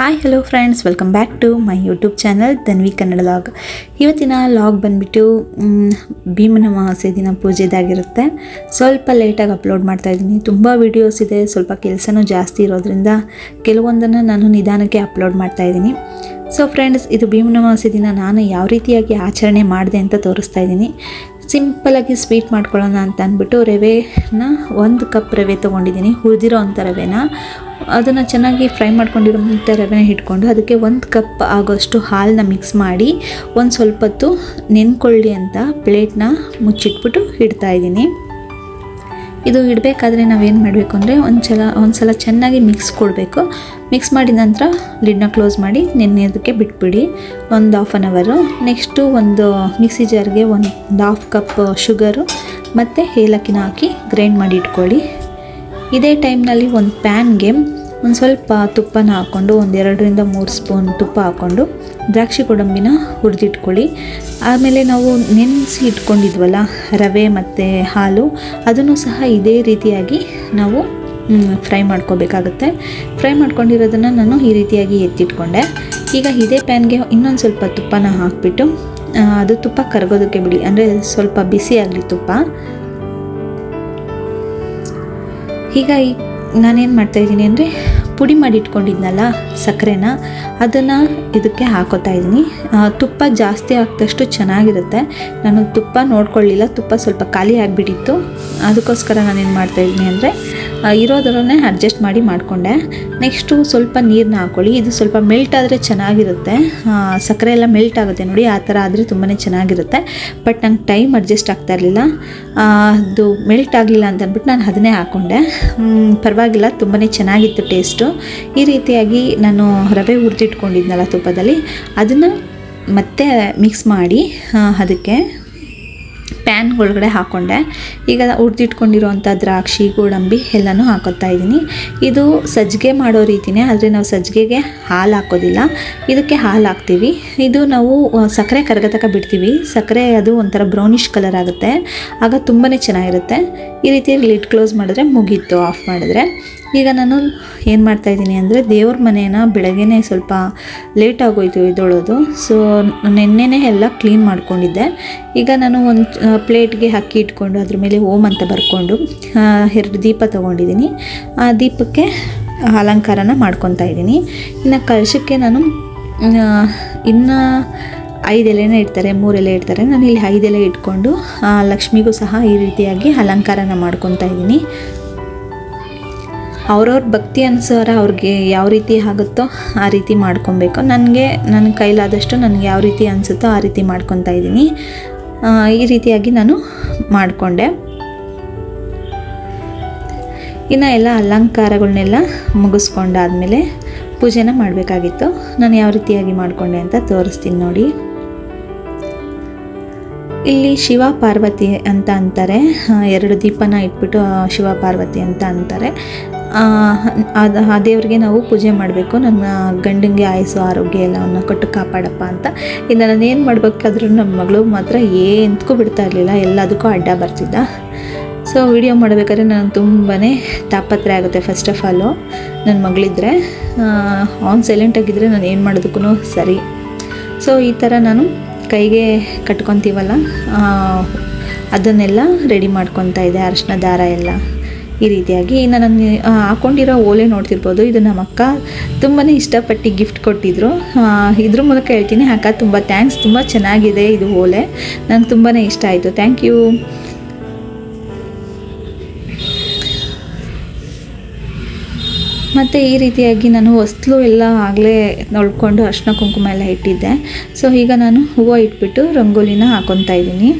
Hi hello friends welcome back to my YouTube channel Dhanvi Kannada vlog ಇವತ್ತಿನ vlog ಬಂದುಬಿಟ್ಟು ಭೀಮನ ಅಮಾವಾಸ್ಯೆ ದಿನ ಪೂಜೆದಾಗಿರುತ್ತೆ ಸ್ವಲ್ಪ ಲೇಟಾಗಿ ಅಪ್ಲೋಡ್ ಮಾಡ್ತಾ ಇದ್ದೀನಿ. ತುಂಬ ವೀಡಿಯೋಸ್ ಇದೆ. ಸ್ವಲ್ಪ ಕೆಲಸನೂ ಜಾಸ್ತಿ ಇರೋದ್ರಿಂದ ಕೆಲವೊಂದನ್ನು ನಾನು ನಿಧಾನಕ್ಕೆ ಅಪ್ಲೋಡ್ ಮಾಡ್ತಾ ಇದ್ದೀನಿ. ಸೊ ಫ್ರೆಂಡ್ಸ್ ಇದು ಭೀಮನ ಅಮಾವಾಸ್ಯೆ ದಿನ. ನಾನು ಯಾವ ರೀತಿಯಾಗಿ ಆಚರಣೆ ಮಾಡಿದೆ ಅಂತ ತೋರಿಸ್ತಾ ಇದ್ದೀನಿ. ಸಿಂಪಲಾಗಿ ಸ್ವೀಟ್ ಮಾಡ್ಕೊಳ್ಳೋಣ ಅಂತ ಅಂದ್ಬಿಟ್ಟು ರವೆನ ಒಂದು ಕಪ್ ರವೆ ತೊಗೊಂಡಿದ್ದೀನಿ. ಹುರಿದಿರೋ ಅಂಥ ರವೆನ. ಅದನ್ನು ಚೆನ್ನಾಗಿ ಫ್ರೈ ಮಾಡ್ಕೊಂಡಿರೋಂಥ ರವೆನ ಇಟ್ಕೊಂಡು ಅದಕ್ಕೆ ಒಂದು ಕಪ್ ಆಗೋಷ್ಟು ಹಾಲನ್ನ ಮಿಕ್ಸ್ ಮಾಡಿ ಒಂದು ಸ್ವಲ್ಪ ಹೊತ್ತು ನೆನ್ಕೊಳ್ಳಿ ಅಂತ ಪ್ಲೇಟ್ನ ಮುಚ್ಚಿಟ್ಬಿಟ್ಟು ಇಡ್ತಾ ಇದ್ದೀನಿ. ಇದು ಇಡಬೇಕಾದ್ರೆ ನಾವೇನು ಮಾಡಬೇಕು ಅಂದರೆ ಒಂದು ಸಲ ಒಂದು ಚೆನ್ನಾಗಿ ಮಿಕ್ಸ್ ಕೊಡಬೇಕು. ಮಿಕ್ಸ್ ಮಾಡಿದ ನಂತರ ಲಿಡ್ನ ಕ್ಲೋಸ್ ಮಾಡಿ ನೆನೆಯೋದಕ್ಕೆ ಬಿಟ್ಬಿಡಿ. ಒಂದು ಹಾಫ್ ಆನ್ ಅವರು ನೆಕ್ಸ್ಟು ಒಂದು ಮಿಕ್ಸಿ ಜಾರ್ಗೆ ಒಂದು ಹಾಫ್ ಕಪ್ ಶುಗರು ಮತ್ತು ಏಲಕ್ಕಿನ ಹಾಕಿ ಗ್ರೈಂಡ್ ಮಾಡಿ ಇಟ್ಕೊಳ್ಳಿ. ಇದೇ ಟೈಮ್ನಲ್ಲಿ ಒಂದು ಪ್ಯಾನ್ಗೆ ಒಂದು ಸ್ವಲ್ಪ ತುಪ್ಪನ ಹಾಕ್ಕೊಂಡು ಒಂದು ಎರಡರಿಂದ ಮೂರು ಸ್ಪೂನ್ ತುಪ್ಪ ಹಾಕ್ಕೊಂಡು ದ್ರಾಕ್ಷಿ ಗೋಡಂಬಿನ ಹುರಿದಿಟ್ಕೊಳ್ಳಿ. ಆಮೇಲೆ ನಾವು ನೆನೆಸಿ ಇಟ್ಕೊಂಡಿದ್ವಲ್ಲ, ರವೆ ಮತ್ತು ಹಾಲು, ಅದನ್ನು ಸಹ ಇದೇ ರೀತಿಯಾಗಿ ನಾವು ಫ್ರೈ ಮಾಡ್ಕೋಬೇಕಾಗುತ್ತೆ. ಫ್ರೈ ಮಾಡ್ಕೊಂಡಿರೋದನ್ನು ನಾನು ಈ ರೀತಿಯಾಗಿ ಎತ್ತಿಟ್ಕೊಂಡೆ. ಈಗ ಇದೇ ಪ್ಯಾನ್ಗೆ ಇನ್ನೊಂದು ಸ್ವಲ್ಪ ತುಪ್ಪನ ಹಾಕಿಬಿಟ್ಟು ಅದು ತುಪ್ಪ ಕರಗೋದಕ್ಕೆ ಬಿಡಿ, ಅಂದರೆ ಸ್ವಲ್ಪ ಬಿಸಿ ಆಗಲಿ ತುಪ್ಪ. ಈಗ ಈ ನಾನೇನು ಮಾಡ್ತಾಯಿದ್ದೀನಿ ಅಂದರೆ ಪುಡಿ ಮಾಡಿ ಇಟ್ಕೊಂಡಿದ್ನಲ್ಲ ಸಕ್ಕರೆನ, ಅದನ್ನು ಇದಕ್ಕೆ ಹಾಕೋತಾ ಇದ್ದೀನಿ. ತುಪ್ಪ ಜಾಸ್ತಿ ಹಾಕಿದಷ್ಟು ಚೆನ್ನಾಗಿರುತ್ತೆ. ನಾನು ತುಪ್ಪ ನೋಡ್ಕೊಳ್ಳಿಲ್ಲ, ತುಪ್ಪ ಸ್ವಲ್ಪ ಖಾಲಿ ಆಗಿಬಿಟ್ಟಿತ್ತು. ಅದಕ್ಕೋಸ್ಕರ ನಾನೇನು ಮಾಡ್ತಾಯಿದ್ದೀನಿ ಅಂದರೆ ಇರೋದರನ್ನೇ ಅಡ್ಜಸ್ಟ್ ಮಾಡಿ ಮಾಡಿಕೊಂಡೆ. ನೆಕ್ಸ್ಟು ಸ್ವಲ್ಪ ನೀರನ್ನ ಹಾಕ್ಕೊಳ್ಳಿ ಇದು ಸ್ವಲ್ಪ ಮೆಲ್ಟ್ ಆದರೆ ಚೆನ್ನಾಗಿರುತ್ತೆ. ಸಕ್ಕರೆ ಎಲ್ಲ ಮೆಲ್ಟ್ ಆಗುತ್ತೆ ನೋಡಿ, ಆ ಥರ ಆದರೆ ತುಂಬಾ ಚೆನ್ನಾಗಿರುತ್ತೆ. ಬಟ್ ನಂಗೆ ಟೈಮ್ ಅಡ್ಜಸ್ಟ್ ಆಗ್ತಾ ಇರಲಿಲ್ಲ. ಅದು ಮೆಲ್ಟ್ ಆಗಲಿಲ್ಲ ಅಂತ ಅಂದ್ಬಿಟ್ಟು ನಾನು ಅದನ್ನೇ ಹಾಕ್ಕೊಂಡೆ ಪರವಾಗಿಲ್ಲ ತುಂಬಾ ಚೆನ್ನಾಗಿತ್ತು ಟೇಸ್ಟು ಈ ರೀತಿಯಾಗಿ ನಾನು ರವೆ ಹುರಿದಿಟ್ಕೊಂಡಿದ್ನಲ್ಲ ತುಪ್ಪದಲ್ಲಿ, ಅದನ್ನು ಮತ್ತೆ ಮಿಕ್ಸ್ ಮಾಡಿ ಅದಕ್ಕೆ ಪ್ಯಾನ್ ಒಳಗಡೆ ಹಾಕ್ಕೊಂಡೆ ಈಗ ಹುರಿದಿಟ್ಕೊಂಡಿರೋವಂಥ ದ್ರಾಕ್ಷಿ, ಗೋಡಂಬಿ ಎಲ್ಲನೂ ಹಾಕೋತಾ ಇದ್ದೀನಿ. ಇದು ಸಜ್ಜಿಗೆ ಮಾಡೋ ರೀತಿನೇ, ಆದರೆ ನಾವು ಸಜ್ಜಿಗೆಗೆ ಹಾಲು ಹಾಕೋದಿಲ್ಲ. ಇದಕ್ಕೆ ಹಾಲು ಹಾಕ್ತೀವಿ. ಇದು ನಾವು ಸಕ್ಕರೆ ಕರಗತಕ ಬಿಡ್ತೀವಿ. ಸಕ್ಕರೆ ಅದು ಒಂಥರ ಬ್ರೌನಿಷ್ ಕಲರ್ ಆಗುತ್ತೆ. ಆಗ ತುಂಬಾ ಚೆನ್ನಾಗಿರುತ್ತೆ. ಈ ರೀತಿ ಲಿಡ್ ಕ್ಲೋಸ್ ಮಾಡಿದ್ರೆ ಮುಗೀತು, ಆಫ್ ಮಾಡಿದ್ರೆ. ಈಗ ನಾನು ಏನು ಮಾಡ್ತಾಯಿದ್ದೀನಿ ಅಂದರೆ ದೇವ್ರ ಮನೇನ ಬೆಳಗ್ಗೆನೇ ಸ್ವಲ್ಪ ಲೇಟ್ ಆಗೋಯ್ತು ಇದೊಳೋದು ಸೊ ನೆನ್ನೆನೇ ಎಲ್ಲ ಕ್ಲೀನ್ ಮಾಡ್ಕೊಂಡಿದ್ದೆ. ಈಗ ನಾನು ಒಂದು ಪ್ಲೇಟ್ಗೆ ಅಕ್ಕಿ ಇಟ್ಕೊಂಡು ಅದ್ರ ಮೇಲೆ ಓಮ್ ಅಂತ ಬರ್ಕೊಂಡು ಎರಡು ದೀಪ ತೊಗೊಂಡಿದ್ದೀನಿ. ಆ ದೀಪಕ್ಕೆ ಅಲಂಕಾರನ ಮಾಡ್ಕೊತಾ ಇದ್ದೀನಿ. ಇನ್ನು ಕಳಶಕ್ಕೆ ನಾನು ಇನ್ನು ಐದು ಎಲೆನ ಇಡ್ತಾರೆ, ಮೂರು ಎಲೆ ಇಡ್ತಾರೆ. ನಾನು ಇಲ್ಲಿ ಐದೆಲೆ ಇಟ್ಕೊಂಡು ಲಕ್ಷ್ಮಿಗೂ ಸಹ ಈ ರೀತಿಯಾಗಿ ಅಲಂಕಾರನ ಮಾಡ್ಕೊತಾ ಇದ್ದೀನಿ. ಅವ್ರವ್ರ ಭಕ್ತಿ ಅನುಸಾರ ಅವ್ರಿಗೆ ಯಾವ ರೀತಿ ಆಗುತ್ತೋ ಆ ರೀತಿ ಮಾಡ್ಕೊಬೇಕು. ನನಗೆ ನನ್ನ ಕೈಲಾದಷ್ಟು ನನಗೆ ಯಾವ ರೀತಿ ಅನಿಸುತ್ತೋ ಆ ರೀತಿ ಮಾಡ್ಕೊತಾ ಇದ್ದೀನಿ. ಈ ರೀತಿಯಾಗಿ ನಾನು ಮಾಡಿಕೊಂಡೆ. ಇನ್ನು ಎಲ್ಲ ಅಲಂಕಾರಗಳನ್ನೆಲ್ಲ ಮುಗಿಸ್ಕೊಂಡಾದಮೇಲೆ ಪೂಜೆನ ಮಾಡಬೇಕಾಗಿತ್ತು. ನಾನು ಯಾವ ರೀತಿಯಾಗಿ ಮಾಡಿಕೊಂಡೆ ಅಂತ ತೋರಿಸ್ತೀನಿ ನೋಡಿ. ಇಲ್ಲಿ ಶಿವ ಪಾರ್ವತಿ ಅಂತ ಅಂತಾರೆ. ಎರಡು ದೀಪನ ಇಟ್ಬಿಟ್ಟು ಶಿವ ಪಾರ್ವತಿ ಅಂತ ಅಂತಾರೆ. ಅದು, ಆ ದೇವ್ರಿಗೆ ನಾವು ಪೂಜೆ ಮಾಡಬೇಕು, ನನ್ನ ಗಂಡನಿಗೆ ಆಯಸ್ಸು, ಆರೋಗ್ಯ ಎಲ್ಲವನ್ನು ಕೊಟ್ಟು ಕಾಪಾಡಪ್ಪ ಅಂತ. ಇನ್ನು ನಾನು ಏನು ಮಾಡಬೇಕಾದ್ರೂ ನಮ್ಮ ಮಗಳು ಮಾತ್ರ ಏನಕ್ಕೂ ಬಿಡ್ತಾ ಇರಲಿಲ್ಲ, ಎಲ್ಲದಕ್ಕೂ ಅಡ್ಡ ಬರ್ತಿದ್ದ. ಸೊ ವಿಡಿಯೋ ಮಾಡಬೇಕಾದ್ರೆ ನಾನು ತುಂಬಾ ತಾಪತ್ರೆ ಆಗುತ್ತೆ ಫಸ್ಟ್ ಆಫ್ ಆಲು ನನ್ನ ಮಗಳಿದ್ರೆ ಸೈಲೆಂಟ್ ಆಗಿದ್ದರೆ ನಾನು ಏನು ಮಾಡೋದಕ್ಕೂ ಸರಿ. ಸೊ ಈ ಥರ ನಾನು ಕೈಗೆ ಕಟ್ಕೊತೀವಲ್ಲ ಅದನ್ನೆಲ್ಲ ರೆಡಿ ಮಾಡ್ಕೊತಾ ಇದೆ ಅರಶಿನ, ದಾರ ಎಲ್ಲ. ಈ ರೀತಿಯಾಗಿ ನಾನು ಹಾಕೊಂಡಿರೋ ಓಲೆ ನೋಡ್ತಿರ್ಬೋದು. ಇದು ನಮ್ಮ ಅಕ್ಕ ತುಂಬಾ ಇಷ್ಟಪಟ್ಟು ಗಿಫ್ಟ್ ಕೊಟ್ಟಿದ್ರು. ಇದ್ರ ಮೂಲಕ ಹೇಳ್ತೀನಿ, ಅಕ್ಕ ತುಂಬ ಥ್ಯಾಂಕ್ಸ್ ತುಂಬ ಚೆನ್ನಾಗಿದೆ ಇದು ಓಲೆ. ನಂಗೆ ತುಂಬಾ ಇಷ್ಟ ಆಯಿತು. ಥ್ಯಾಂಕ್ ಯು ಮತ್ತು ಈ ರೀತಿಯಾಗಿ ನಾನು ಹೊಸ್ಲು ಎಲ್ಲ ಆಗಲೇ ನೋಡ್ಕೊಂಡು ಅರ್ಶಿನ ಕುಂಕುಮ ಎಲ್ಲ ಇಟ್ಟಿದ್ದೆ. ಸೊ ಈಗ ನಾನು ಹೂವು ಇಟ್ಬಿಟ್ಟು ರಂಗೋಲಿನ ಹಾಕೊತಾ ಇದ್ದೀನಿ.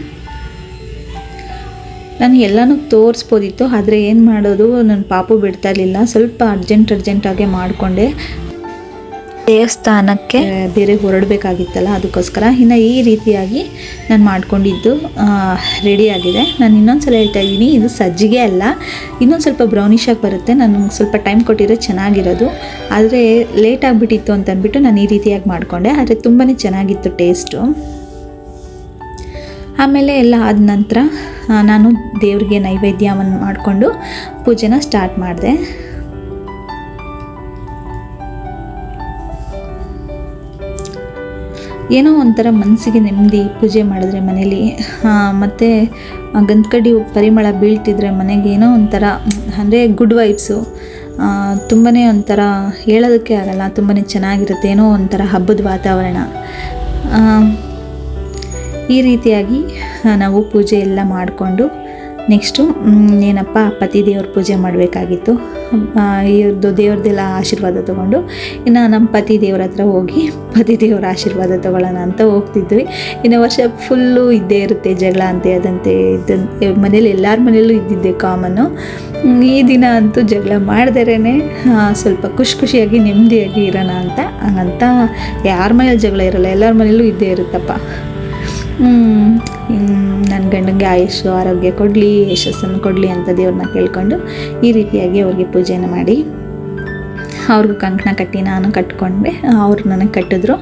ನಾನು ಎಲ್ಲನೂ ತೋರಿಸ್ಬೋದಿತ್ತು ಆದರೆ ಏನು ಮಾಡೋದು ನನ್ನ ಪಾಪು ಬಿಡ್ತಾ ಇರಲಿಲ್ಲ. ಸ್ವಲ್ಪ ಅರ್ಜೆಂಟ್ ಅರ್ಜೆಂಟಾಗೆ ಮಾಡಿಕೊಂಡೆ. ದೇವಸ್ಥಾನಕ್ಕೆ? ಬೇರೆ ಹೊರಡಬೇಕಾಗಿತ್ತಲ್ಲ ಅದಕ್ಕೋಸ್ಕರ. ಇನ್ನು ಈ ರೀತಿಯಾಗಿ ನಾನು ಮಾಡಿಕೊಂಡಿದ್ದು ರೆಡಿಯಾಗಿದೆ ನಾನು ಇನ್ನೊಂದು ಸಲ ಹೇಳ್ತಾ ಇದ್ದೀನಿ ಇದು ಸಜ್ಜಿಗೆ ಅಲ್ಲ. ಇನ್ನೊಂದು ಸ್ವಲ್ಪ ಬ್ರೌನಿಶಾಗಿ ಬರುತ್ತೆ. ನಾನು ಸ್ವಲ್ಪ ಟೈಮ್ ಕೊಟ್ಟಿದ್ರೆ ಚೆನ್ನಾಗಿರೋದು. ಆದರೆ ಲೇಟ್ ಆಗಿಬಿಟ್ಟಿತ್ತು ಅಂತಂದ್ಬಿಟ್ಟು ನಾನು ಈ ರೀತಿಯಾಗಿ ಮಾಡಿಕೊಂಡೆ. ಆದರೆ ತುಂಬಾ ಚೆನ್ನಾಗಿತ್ತು ಟೇಸ್ಟು ಆಮೇಲೆ ಎಲ್ಲ ಆದ ನಂತರ ನಾನು ದೇವರಿಗೆ ನೈವೇದ್ಯವನ್ನು ಮಾಡಿಕೊಂಡು ಪೂಜೆನ ಸ್ಟಾರ್ಟ್ ಮಾಡಿದೆ. ಏನೋ ಒಂಥರ ಮನಸ್ಸಿಗೆ ನೆಮ್ಮದಿ ಪೂಜೆ ಮಾಡಿದ್ರೆ ಮನೇಲಿ ಮತ್ತು ಗಂಧಕಡಿ ಪರಿಮಳ ಬೀಳ್ತಿದ್ರೆ ಮನೆಗೆ ಏನೋ ಒಂಥರ, ಅಂದರೆ ಗುಡ್ ವೈಬ್ಸು ತುಂಬಾ ಒಂಥರ ಹೇಳೋದಕ್ಕೆ ಆಗಲ್ಲ ತುಂಬಾ ಚೆನ್ನಾಗಿರುತ್ತೆ, ಏನೋ ಒಂಥರ ಹಬ್ಬದ ವಾತಾವರಣ. ಈ ರೀತಿಯಾಗಿ ನಾವು ಪೂಜೆ ಎಲ್ಲ ಮಾಡಿಕೊಂಡು, ನೆಕ್ಸ್ಟು ಏನಪ್ಪ, ಪತಿ ದೇವ್ರ ಪೂಜೆ ಮಾಡಬೇಕಾಗಿತ್ತು. ಇವ್ರದ್ದು ದೇವ್ರದ್ದೆಲ್ಲ ಆಶೀರ್ವಾದ ತೊಗೊಂಡು, ಇನ್ನು ನಮ್ಮ ಪತಿ ದೇವ್ರ ಹತ್ರ ಹೋಗಿ ಪತಿ ದೇವರ ಆಶೀರ್ವಾದ ತೊಗೊಳ್ಳೋಣ ಅಂತ ಹೋಗ್ತಿದ್ವಿ. ಇನ್ನು ವರ್ಷ ಫುಲ್ಲು ಇದ್ದೇ ಇರುತ್ತೆ, ಜಗಳ ಅಂತೆ ಅದಂತೆ ಇದ್ದಂತೆ ಮನೇಲಿ ಎಲ್ಲರ ಮನೇಲೂ ಇದ್ದಿದ್ದೆ ಕಾಮನ್ನು. ಈ ದಿನ ಅಂತೂ ಜಗಳ ಮಾಡ್ದೇರೇ ಸ್ವಲ್ಪ ಖುಷಿ ಖುಷಿಯಾಗಿ ನೆಮ್ಮದಿಯಾಗಿ ಇರೋಣ ಅಂತ, ಹಂಗಂತ ಯಾರ ಮನೇಲಿ ಜಗಳ ಇರಲ್ಲ, ಎಲ್ಲರ ಮನೇಲೂ ಇದ್ದೇ ಇರುತ್ತಪ್ಪ. ನನ್ನ ಗಂಡನಿಗೆ ಆಯುಷು, ಆರೋಗ್ಯ ಕೊಡಲಿ, ಯಶಸ್ಸನ್ನು ಕೊಡಲಿ ಅಂತ ದೇವ್ರನ್ನ ಕೇಳ್ಕೊಂಡು ಈ ರೀತಿಯಾಗಿ ಅವ್ರಿಗೆ ಪೂಜೆನ ಮಾಡಿ. ಅವ್ರಿಗೂ ಕಂಕಣ ಕಟ್ಟಿ ನಾನು ಕಟ್ಕೊಂಡೆ ಅವ್ರು ನನಗೆ ಕಟ್ಟಿದ್ರು.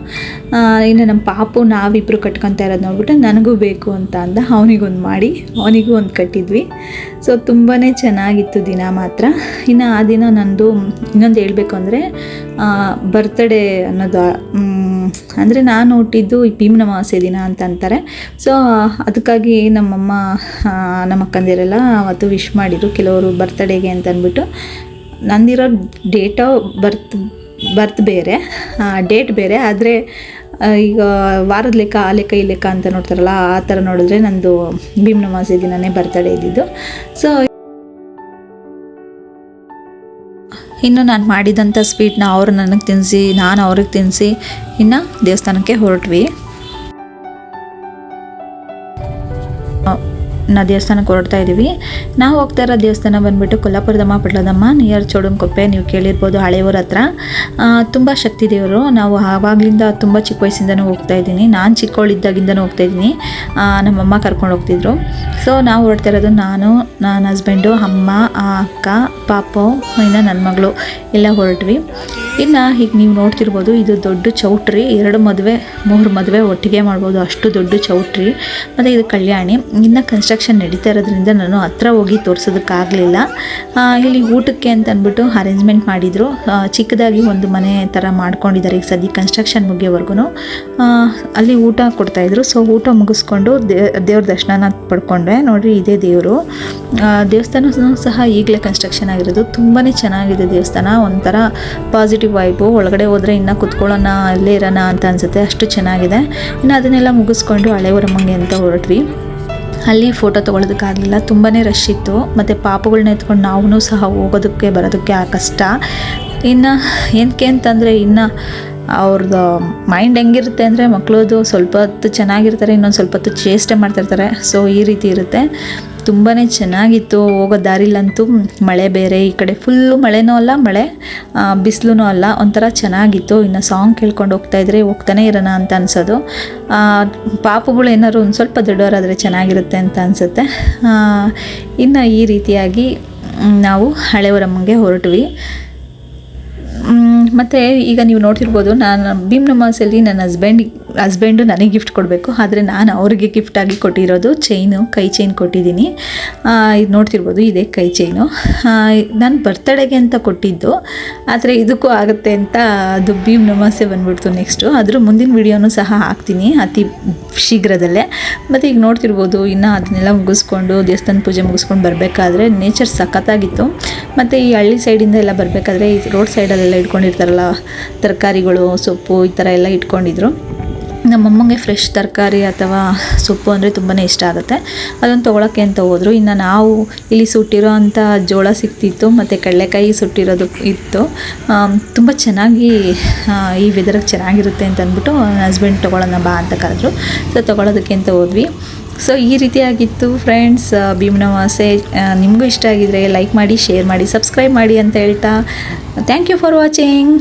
ಇನ್ನು ನಮ್ಮ ಪಾಪು ನಾವಿಬ್ಬರು ಕಟ್ಕೊತಾ ಇರೋದು ನೋಡ್ಬಿಟ್ಟು ನನಗೂ ಬೇಕು ಅಂತ ಅಂದ. ಅವನಿಗೊಂದು ಮಾಡಿ, ಅವನಿಗೂ ಒಂದು ಕಟ್ಟಿದ್ವಿ. ಸೊ ತುಂಬಾ ಚೆನ್ನಾಗಿತ್ತು ದಿನ ಮಾತ್ರ. ಇನ್ನು ಆ ದಿನ ನಂದು ಇನ್ನೊಂದು ಹೇಳಬೇಕು ಅಂದರೆ ಬರ್ತ್ಡೇ ಅನ್ನೋದು ಅಂದರೆ ನಾನು ಹುಟ್ಟಿದ್ದು ಈ ಭೀಮನ ಅಮಾವಾಸ್ಯೆ ದಿನ ಅಂತ ಅಂತಾರೆ. ಸೊ ಅದಕ್ಕಾಗಿ ನಮ್ಮಮ್ಮ ನಮ್ಮ ಅಕ್ಕಂದಿರೆಲ್ಲ ಅವತ್ತು ವಿಶ್ ಮಾಡಿದರು ಕೆಲವರು ಬರ್ತ್ಡೇಗೆ ಅಂತ ಅಂದ್ಬಿಟ್ಟು. ನಂದಿರೋ ಡೇಟ್ ಆಫ್ ಬರ್ತ್ ಬರ್ತ್ ಬೇರೆ ಡೇಟ್ ಬೇರೆ. ಆದರೆ ಈಗ ವಾರದ ಲೆಕ್ಕ, ಆ ಲೆಕ್ಕ, ಈ ಲೆಕ್ಕ ಅಂತ ನೋಡ್ತಾರಲ್ಲ, ಆ ಥರ ನೋಡಿದ್ರೆ ನಂದು ಭೀಮ್ ನಮಾಸೆ ದಿನನೇ ಬರ್ತಡೇ ಇದ್ದಿದ್ದು. ಸೊ ಇನ್ನು ನಾನು ಮಾಡಿದಂಥ ಸ್ವೀಟ್ನ ಅವರು ನನಗೆ ತಿನ್ನಿಸಿ ನಾನು ಅವ್ರಿಗೆ ತಿನ್ನಿಸಿ ಇನ್ನು ದೇವಸ್ಥಾನಕ್ಕೆ ಹೊರಟ್ವಿ. ನಾ ದೇವಸ್ಥಾನಕ್ಕೆ ಹೊರಡ್ತಾ ಇದ್ದೀವಿ ನಾವು ಹೋಗ್ತಾ ಇರೋ ದೇವಸ್ಥಾನ ಬಂದುಬಿಟ್ಟು ಕೊಲ್ಲಾಪುರದಮ್ಮ, ಪಟ್ಲದಮ್ಮ, ನಿಯರ್ ಚೋಡಂಕೊಪ್ಪೆ ನೀವು ಕೇಳಿರ್ಬೋದು ಹಳೆಯವ್ರ ಹತ್ರ. ತುಂಬ ಶಕ್ತಿ ದೇವರು. ನಾವು ಆವಾಗಲಿಂದ ತುಂಬ ಚಿಕ್ಕ ವಯಸ್ಸಿಂದನೂ ಹೋಗ್ತಾ ಇದ್ದೀನಿ ನಾನು ಚಿಕ್ಕವಳಿದ್ದಾಗಿಂದನೂ ಹೋಗ್ತಾ ಇದ್ದೀನಿ ನಮ್ಮಮ್ಮ ಕರ್ಕೊಂಡು ಹೋಗ್ತಿದ್ರು. ಸೊ ನಾವು ಹೊರಡ್ತಾ ಇರೋದು ನಾನು ನನ್ನ ಹಸ್ಬೆಂಡು ಅಮ್ಮ ಅಕ್ಕ, ಪಾಪ, ಇನ್ನು ನನ್ನ ಮಗಳು ಎಲ್ಲ ಹೊರಟ್ವಿ. ಇನ್ನು ಈಗ ನೀವು ನೋಡ್ತಿರ್ಬೋದು, ಇದು ದೊಡ್ಡ ಚೌಟ್ರಿ. ಎರಡು ಮದುವೆ, ಮೂರು ಮದುವೆ ಒಟ್ಟಿಗೆ ಮಾಡ್ಬೋದು, ಅಷ್ಟು ದೊಡ್ಡ ಚೌಟ್ರಿ. ಮತ್ತು ಇದು ಕಲ್ಯಾಣಿ. ಇನ್ನು ಕನ್ಸ್ಟ್ರಕ್ಷನ್ ನಡೀತಾ ಇರೋದ್ರಿಂದ ನಾನು ಹತ್ರ ಹೋಗಿ ತೋರಿಸೋದಕ್ಕಾಗಲಿಲ್ಲ. ಇಲ್ಲಿ ಊಟಕ್ಕೆ ಅಂತ ಅಂದ್ಬಿಟ್ಟು ಅರೇಂಜ್ಮೆಂಟ್ ಮಾಡಿದರು ಚಿಕ್ಕದಾಗಿ ಒಂದು ಮನೆ ಥರ ಮಾಡ್ಕೊಂಡಿದ್ದಾರೆ ಈಗ ಸದ್ಯ ಕನ್ಸ್ಟ್ರಕ್ಷನ್ ಮುಗಿಯೋವರೆಗೂ ಅಲ್ಲಿ ಊಟ ಕೊಡ್ತಾಯಿದ್ರು ಸೊ ಊಟ ಮುಗಿಸ್ಕೊಂಡು ದೇವ್ರ ದರ್ಶನನ ಪಡ್ಕೊಂಡ್ರೆ ನೋಡ್ರಿ, ಇದೇ ದೇವರು. ದೇವಸ್ಥಾನ ಸಹ ಈಗಲೇ ಕನ್ಸ್ಟ್ರಕ್ಷನ್ ಆಗಿರೋದು. ತುಂಬಾ ಚೆನ್ನಾಗಿದೆ ದೇವಸ್ಥಾನ. ಒಂಥರ ಪಾಸಿಟಿವ್ ವೈಬು ಒಳಗಡೆ ಹೋದರೆ ಇನ್ನೂ ಕುತ್ಕೊಳ್ಳೋಣ ಅಲ್ಲೇ ಇರೋಣ ಅಂತ ಅನಿಸುತ್ತೆ. ಅಷ್ಟು ಚೆನ್ನಾಗಿದೆ. ಇನ್ನು ಅದನ್ನೆಲ್ಲ ಮುಗಿಸ್ಕೊಂಡು ಹಳೆವರಮ್ಮಂಗೆ ಅಂತ ಹೊರಟ್ವಿ. ಅಲ್ಲಿ ಫೋಟೋ ತೊಗೊಳೋದಕ್ಕಾಗಲಿಲ್ಲ. ತುಂಬಾ ರಶ್ ಇತ್ತು. ಮತ್ತು ಪಾಪಗಳನ್ನ ಎತ್ಕೊಂಡು ನಾವು ಸಹ ಹೋಗೋದಕ್ಕೆ, ಬರೋದಕ್ಕೆ ಆ ಕಷ್ಟ. ಇನ್ನು ಏನಕ್ಕೆ ಅಂತಂದರೆ ಇನ್ನು ಅವ್ರದ್ದು ಮೈಂಡ್ ಹೆಂಗಿರುತ್ತೆ ಅಂದರೆ ಮಕ್ಕಳದು ಸ್ವಲ್ಪ ಹೊತ್ತು ಚೆನ್ನಾಗಿರ್ತಾರೆ, ಇನ್ನೊಂದು ಸ್ವಲ್ಪ ಹೊತ್ತು ಚೇಷ್ಟೆ ಮಾಡ್ತಿರ್ತಾರೆ. ಸೊ ಈ ರೀತಿ ಇರುತ್ತೆ. ತುಂಬಾ ಚೆನ್ನಾಗಿತ್ತು ಹೋಗೋ ದಾರಿಲಂತೂ ಮಳೆ ಬೇರೆ, ಈ ಕಡೆ ಫುಲ್ಲು ಮಳೆನೂ ಅಲ್ಲ, ಮಳೆ ಬಿಸಿಲೂ ಅಲ್ಲ, ಒಂಥರ ಚೆನ್ನಾಗಿತ್ತು. ಇನ್ನು ಸಾಂಗ್ ಕೇಳ್ಕೊಂಡು ಹೋಗ್ತಾ ಇದ್ರೆ ಹೋಗ್ತಾನೆ ಇರೋಣ ಅಂತ ಅನ್ಸೋದು. ಪಾಪುಗಳು ಏನಾದ್ರು ಒಂದು ಸ್ವಲ್ಪ ದೊಡ್ಡವರಾದರೆ ಚೆನ್ನಾಗಿರುತ್ತೆ ಅಂತ ಅನಿಸುತ್ತೆ. ಇನ್ನು ಈ ರೀತಿಯಾಗಿ ನಾವು ಹಳೆಯವರಮ್ಮಂಗೆ ಹೊರಟ್ವಿ. ಮತ್ತು ಈಗ ನೀವು ನೋಡ್ತಿರ್ಬೋದು, ನಾನು ಭೀಮ್ ನಮಾಸಲ್ಲಿ ನನ್ನ ಹಸ್ಬೆಂಡ್ ಹಸ್ಬೆಂಡು ನನಗೆ ಗಿಫ್ಟ್ ಕೊಡಬೇಕು. ಆದರೆ ನಾನು ಅವರಿಗೆ ಗಿಫ್ಟಾಗಿ ಕೊಟ್ಟಿರೋದು ಚೈನು ಕೈ ಚೈನ್ ಕೊಟ್ಟಿದ್ದೀನಿ. ಇದು ನೋಡ್ತಿರ್ಬೋದು, ಇದೇ ಕೈ ಚೈನು ನಾನು ಬರ್ತಡೆಗೆ ಅಂತ ಕೊಟ್ಟಿದ್ದು. ಆದರೆ ಇದಕ್ಕೂ ಆಗುತ್ತೆ ಅಂತ ಅದು ಭೀಮ್ ನಮಾಸೆ ಬಂದ್ಬಿಡ್ತು ನೆಕ್ಸ್ಟು ಅದ್ರ ಮುಂದಿನ ವಿಡಿಯೋನೂ ಸಹ ಹಾಕ್ತೀನಿ, ಅತಿ ಶೀಘ್ರದಲ್ಲೇ. ಮತ್ತು ಈಗ ನೋಡ್ತಿರ್ಬೋದು, ಇನ್ನು ಅದನ್ನೆಲ್ಲ ಮುಗಿಸ್ಕೊಂಡು ದೇವಸ್ಥಾನ ಪೂಜೆ ಮುಗಿಸ್ಕೊಂಡು ಬರಬೇಕಾದ್ರೆ ನೇಚರ್ ಸಖತ್ತಾಗಿತ್ತು. ಮತ್ತು ಈ ಹಳ್ಳಿ ಸೈಡಿಂದ ಎಲ್ಲ ಬರಬೇಕಾದ್ರೆ ಈ ರೋಡ್ ಸೈಡಲ್ಲೆಲ್ಲ ಇಟ್ಕೊಂಡಿರ್ತಾರಲ್ಲ, ತರಕಾರಿಗಳು, ಸೊಪ್ಪು ಈ ಥರ ಎಲ್ಲ ಇಟ್ಕೊಂಡಿದ್ರು. ನಮ್ಮಮ್ಮಂಗೆ ಫ್ರೆಶ್ ತರಕಾರಿ ಅಥವಾ ಸೊಪ್ಪು ಅಂದರೆ ತುಂಬಾ ಇಷ್ಟ ಆಗುತ್ತೆ. ಅದನ್ನು ತೊಗೊಳಕ್ಕೆ ಅಂತ ಹೋದರು. ಇನ್ನು ನಾವು ಇಲ್ಲಿ ಸುಟ್ಟಿರೋ ಅಂಥ ಜೋಳ ಸಿಕ್ತಿತ್ತು ಮತ್ತು ಕಡಲೆಕಾಯಿ ಸುಟ್ಟಿರೋದು ಇತ್ತು. ತುಂಬ ಚೆನ್ನಾಗಿ ಈ ವೆದರ್ಗೆ ಚೆನ್ನಾಗಿರುತ್ತೆ ಅಂತ ಅಂದ್ಬಿಟ್ಟು ನನ್ನ ಹಸ್ಬೆಂಡ್ ತೊಗೊಳ್ಳೋಣ ಬಾ ಅಂತ ಕರೆದ್ರು. ಸೊ ತೊಗೊಳೋದಕ್ಕೆ ಅಂತ ಹೋದ್ವಿ. ಸೊ ಈ ರೀತಿಯಾಗಿತ್ತು ಫ್ರೆಂಡ್ಸ್ ಭೀಮನವಾಸೆ. ನಿಮಗೂ ಇಷ್ಟ ಆಗಿದ್ರೆ ಲೈಕ್ ಮಾಡಿ ಶೇರ್ ಮಾಡಿ ಸಬ್ಸ್ಕ್ರೈಬ್ ಮಾಡಿ ಅಂತ ಹೇಳ್ತಾ ಥ್ಯಾಂಕ್ ಯು ಫಾರ್ ವಾಚಿಂಗ್